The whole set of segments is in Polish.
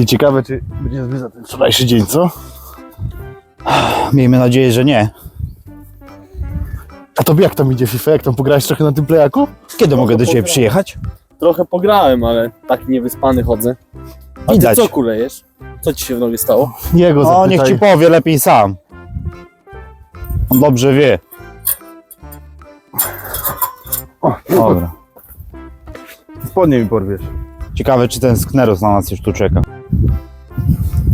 Ty ciekawe, czy będzie zbyt za ten wczorajszy dzień, co? Miejmy nadzieję, że nie. A tobie jak tam idzie FIFA? Jak tam pograłeś trochę na tym playaku? Kiedy mogę do ciebie przyjechać? Trochę pograłem, ale taki niewyspany chodzę. A Widać. ty co kulejesz? Co ci się w nogie stało? Jego O, zapytaj. niech ci powie lepiej sam. On dobrze wie. O, Dobra. Spodnie mi porwiesz. Ciekawe, czy ten skneros na nas już tu czeka.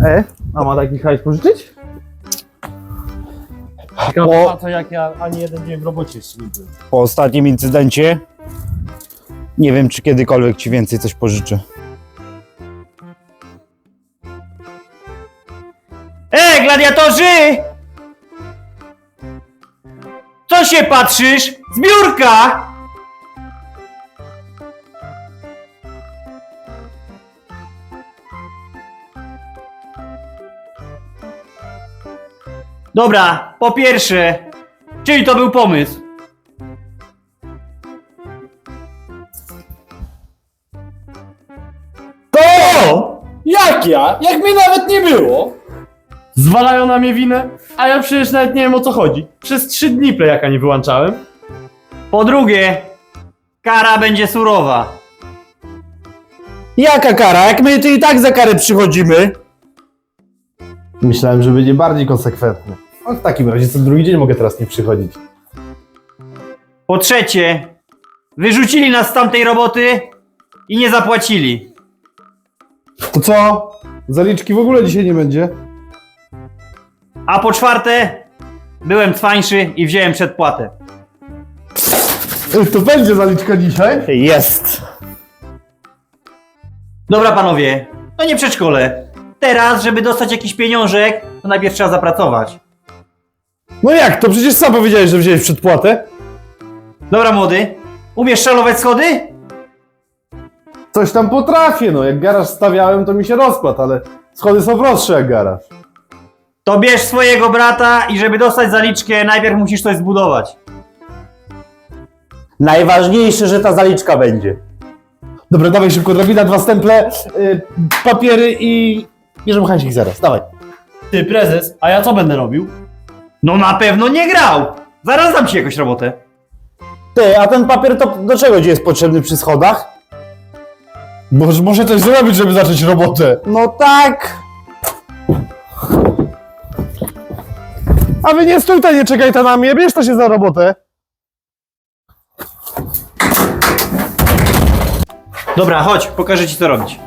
E? A ma taki hajs pożyczyć? Ciekawe, to jak ja ani jeden dzień w robocie jeszcze nie byłem. Po ostatnim incydencie nie wiem, czy kiedykolwiek ci więcej coś pożyczę. E, gladiatorzy! Co się patrzysz? Zbiórka! Dobra, po pierwsze, czyli to był pomysł? To! Jak ja? Jak mi nawet nie było? Zwalają na mnie winę, a ja przecież nawet nie wiem o co chodzi. Przez trzy dni plejaka nie wyłączałem. Po drugie, kara będzie surowa. Jaka kara? Jak my tu i tak za karę przychodzimy? Myślałem, że będzie bardziej konsekwentny. A w takim razie co drugi dzień mogę teraz nie przychodzić. Po trzecie, wyrzucili nas z tamtej roboty i nie zapłacili. To co? Zaliczki w ogóle dzisiaj nie będzie? A po czwarte, byłem cwańszy i wziąłem przedpłatę. To będzie zaliczka dzisiaj? Jest. Dobra panowie, to nie przedszkole. Teraz, żeby dostać jakiś pieniążek, to najpierw trzeba zapracować. No jak? To przecież sam powiedziałeś, że wziąłeś przedpłatę. Dobra młody, umiesz szalować schody? Coś tam potrafię, no. Jak garaż stawiałem, to mi się rozkład, ale schody są prostsze jak garaż. To bierz swojego brata i żeby dostać zaliczkę, najpierw musisz coś zbudować. Najważniejsze, że ta zaliczka będzie. Dobra, dawaj szybko, drabina, dwa stemple, y, papiery i... Bierzemy hajsik zaraz, dawaj. Ty prezes, a ja co będę robił? No na pewno nie grał! Zaraz dam ci jakąś robotę. Ty, a ten papier to do czego ci jest potrzebny przy schodach? Bo muszę coś zrobić, żeby zacząć robotę. No tak. A wy nie stój tutaj, nie czekaj ta na mnie, bierz to się za robotę. Dobra, chodź, pokażę ci co robić.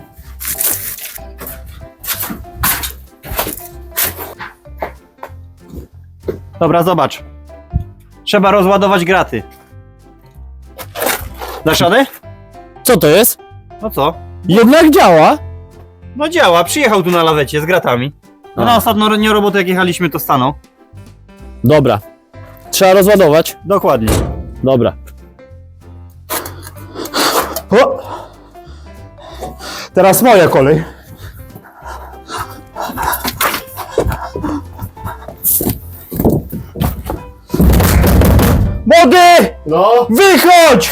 Dobra, zobacz. Trzeba rozładować graty. Dasz radę? Co to jest? No co? Jednak działa. No działa, przyjechał tu na lawecie z gratami. No na ostatnią nie robotę jak jechaliśmy to stanął. Dobra. Trzeba rozładować. Dokładnie. Dobra. O! Teraz moja kolej. Młody! No, Wychodź!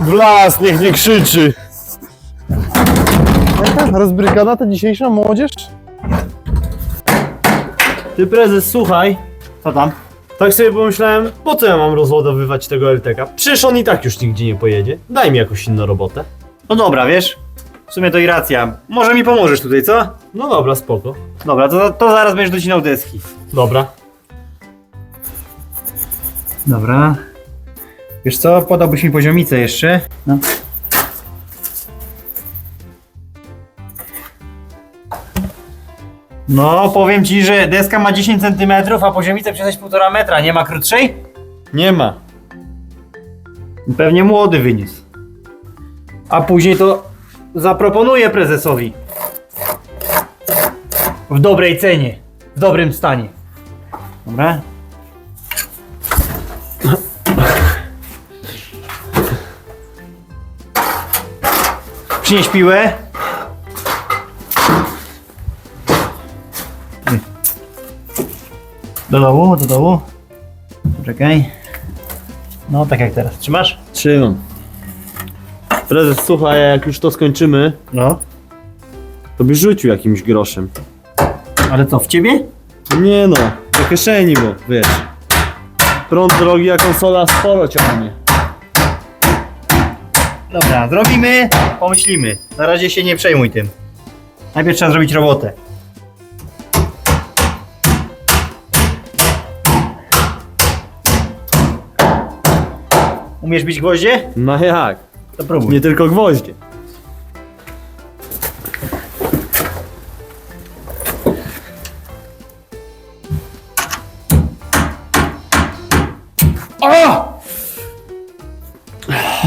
w las, niech nie krzyczy. Jaka rozbrykana ta dzisiejsza młodzież? Ty prezes, słuchaj. Co tam? Tak sobie pomyślałem, po co ja mam rozładowywać tego LTK? Przecież on i tak już nigdzie nie pojedzie. Daj mi jakąś inną robotę. No dobra, wiesz? W sumie to i racja. Może mi pomożesz tutaj, co? No dobra, spoko. Dobra, to, to zaraz będziesz docinał deski. Dobra. Dobra. Wiesz co, podałbyś mi poziomicę jeszcze? No. No, powiem ci, że deska ma 10 cm, a poziomicę przez 1,5 metra. Nie ma krótszej? Nie ma. Pewnie młody wyniósł. A później to zaproponuję prezesowi. W dobrej cenie. W dobrym stanie. Dobra? Przynieś piłę. Do dołu, do dołu. Czekaj. No, tak jak teraz. Trzymasz? Trzymam. Prezes, słuchaj, jak już to skończymy, No. to byś rzucił jakimś groszem. Ale co, w ciebie? Nie no, do kieszeni, bo wiesz. Prąd drogi, a konsola sporo ciągnie. Dobra, zrobimy, pomyślimy. Na razie się nie przejmuj tym. Najpierw trzeba zrobić robotę. Umiesz bić gwoździe? No jak? To próbuj. Nie tylko gwoździe.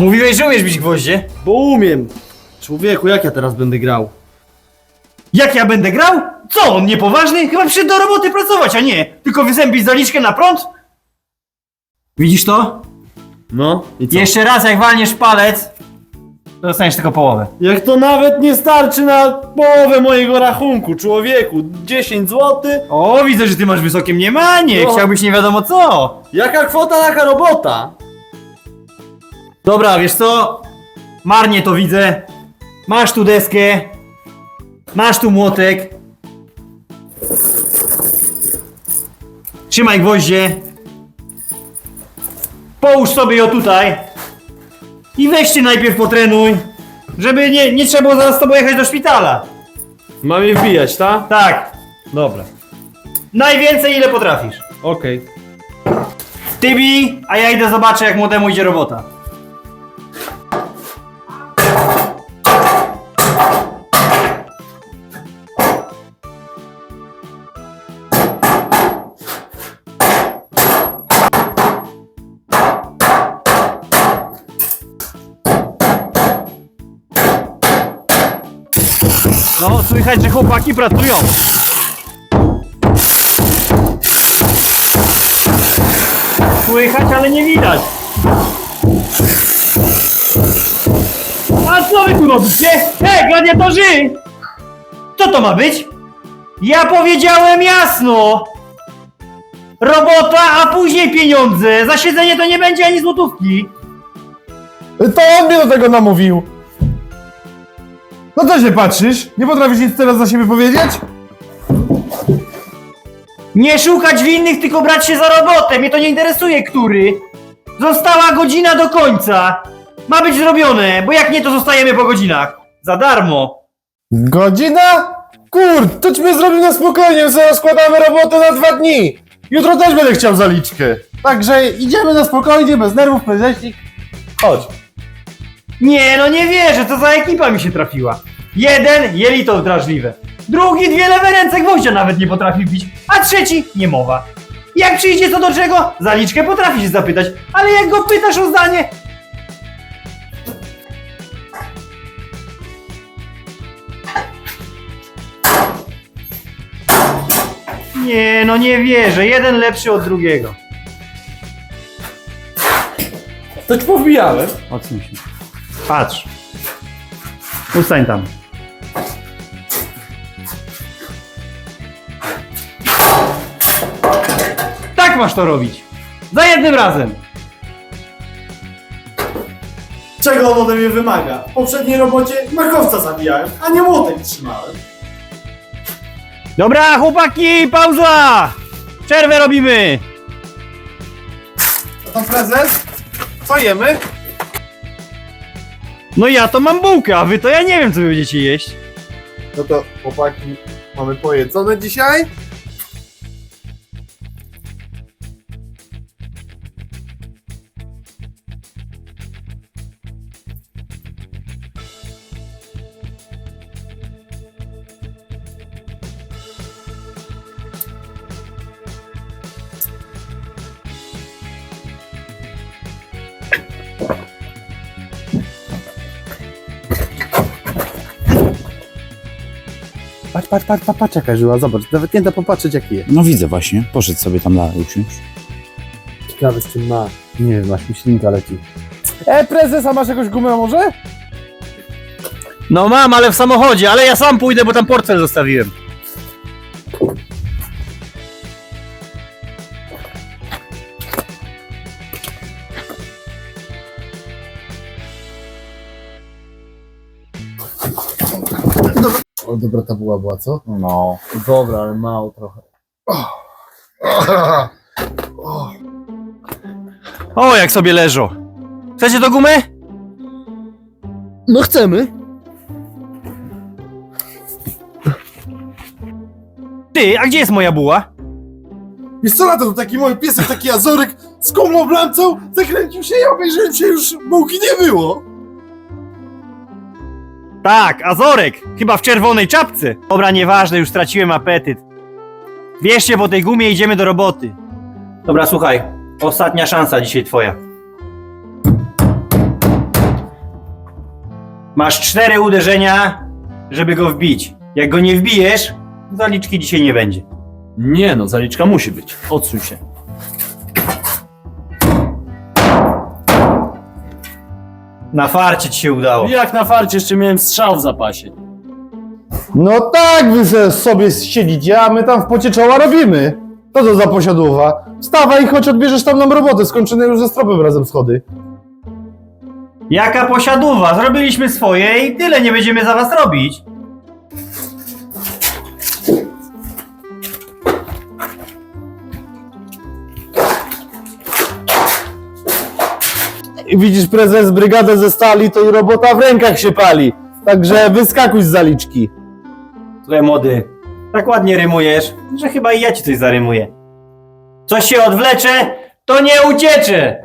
Mówiłeś, że umiesz bić gwoździe? Bo umiem. Człowieku, jak ja teraz będę grał? Jak ja będę grał? Co, on niepoważny? Chyba przyszedł do roboty pracować, a nie tylko wyzębić zaliczkę na prąd? Widzisz to? No i co? Jeszcze raz jak walniesz palec, to dostaniesz tylko połowę. Jak to nawet nie starczy na połowę mojego rachunku, człowieku. 10 zł? O, widzę, że ty masz wysokie mniemanie. No. Chciałbyś nie wiadomo co. Jaka kwota, taka robota? Dobra, wiesz co? Marnie to widzę. Masz tu deskę. Masz tu młotek. Trzymaj gwoździe. Połóż sobie ją tutaj. I weźcie najpierw potrenuj. Żeby nie, nie trzeba było zaraz z tobą jechać do szpitala. Mam je wbijać, tak? Tak. Dobra. Najwięcej ile potrafisz. Okej. Ty bij, a ja idę zobaczę jak młodemu idzie robota. No, słychać, że chłopaki pracują. Słychać, ale nie widać. A co wy tu robicie? Hej, gladiatorzy! Co to ma być? Ja powiedziałem jasno! Robota, a później pieniądze. Za siedzenie to nie będzie ani złotówki. To on mnie do tego namówił. No co się patrzysz? Nie potrafisz nic teraz za siebie powiedzieć? Nie szukać winnych, tylko brać się za robotę. Mnie to nie interesuje, który. Została godzina do końca. Ma być zrobione, bo jak nie, to zostajemy po godzinach. Za darmo. Godzina? Kur, to mnie zrobił na spokojnie, zaraz składamy robotę na dwa dni. Jutro też będę chciał zaliczkę. Także idziemy na spokojnie, bez nerwów, preześnik. Chodź. Nie, no nie wierzę, co za ekipa mi się trafiła. Jeden jelito drażliwe. Drugi dwie lewe ręce gwoździa nawet nie potrafi bić, a trzeci nie mowa. Jak przyjdzie co do czego, zaliczkę potrafi się zapytać, ale jak go pytasz o zdanie... Nie, no nie wierzę, jeden lepszy od drugiego. To ci powbijałem. Odsuń się. Patrz. Ustań tam. Masz to robić. Za jednym razem. Czego on ode mnie wymaga? W poprzedniej robocie makowca zabijałem, a nie młotek trzymałem. Dobra, chłopaki, pauza! Przerwę robimy! To pan prezes? Co jemy? No ja to mam bułkę, a wy to ja nie wiem, co wy będziecie jeść. No to chłopaki, mamy pojedzone dzisiaj? Patrz, patrz, patrz, patrz, patrz jaka żyła, zobacz, nawet nie da popatrzeć jaki jest. No widzę właśnie, poszedł sobie tam dalej usiąść. Ciekawe z czym ma. Nie wiem, aż mi ślinka leci. E, prezes, a masz jakąś gumę może? No mam, ale w samochodzie, ale ja sam pójdę, bo tam portfel zostawiłem. O, dobra ta była, była, co? No. Dobra, ale mało trochę. O, jak sobie leżą. Chcecie do gumy? No chcemy. Ty, a gdzie jest moja buła? Wiesz co na to, taki mój piesek, taki azorek z kumlą bramcą, zakręcił się i obejrzałem się, już bułki nie było. Tak, Azorek! Chyba w czerwonej czapce. Dobra, nieważne, już straciłem apetyt. Bierzcie po tej gumie, idziemy do roboty. Dobra, słuchaj. Ostatnia szansa dzisiaj twoja. Masz cztery uderzenia, żeby go wbić. Jak go nie wbijesz, zaliczki dzisiaj nie będzie. Nie no, zaliczka musi być. Odsuń się. Na farcie ci się udało. Jak na farcie jeszcze miałem strzał w zapasie. No tak, wy se- sobie siedzicie, a my tam w pocie czoła robimy. To co za posiadłowa? Wstawaj i chodź odbierzesz tam nam robotę, skończone już ze stropem razem schody. Jaka posiadówa? Zrobiliśmy swoje i tyle, nie będziemy za was robić. I widzisz prezes brygadę ze stali, to i robota w rękach się pali. Także wyskakuj z zaliczki. Słuchaj młody, tak ładnie rymujesz, że chyba i ja ci coś zarymuję. Coś się odwlecze, to nie uciecze!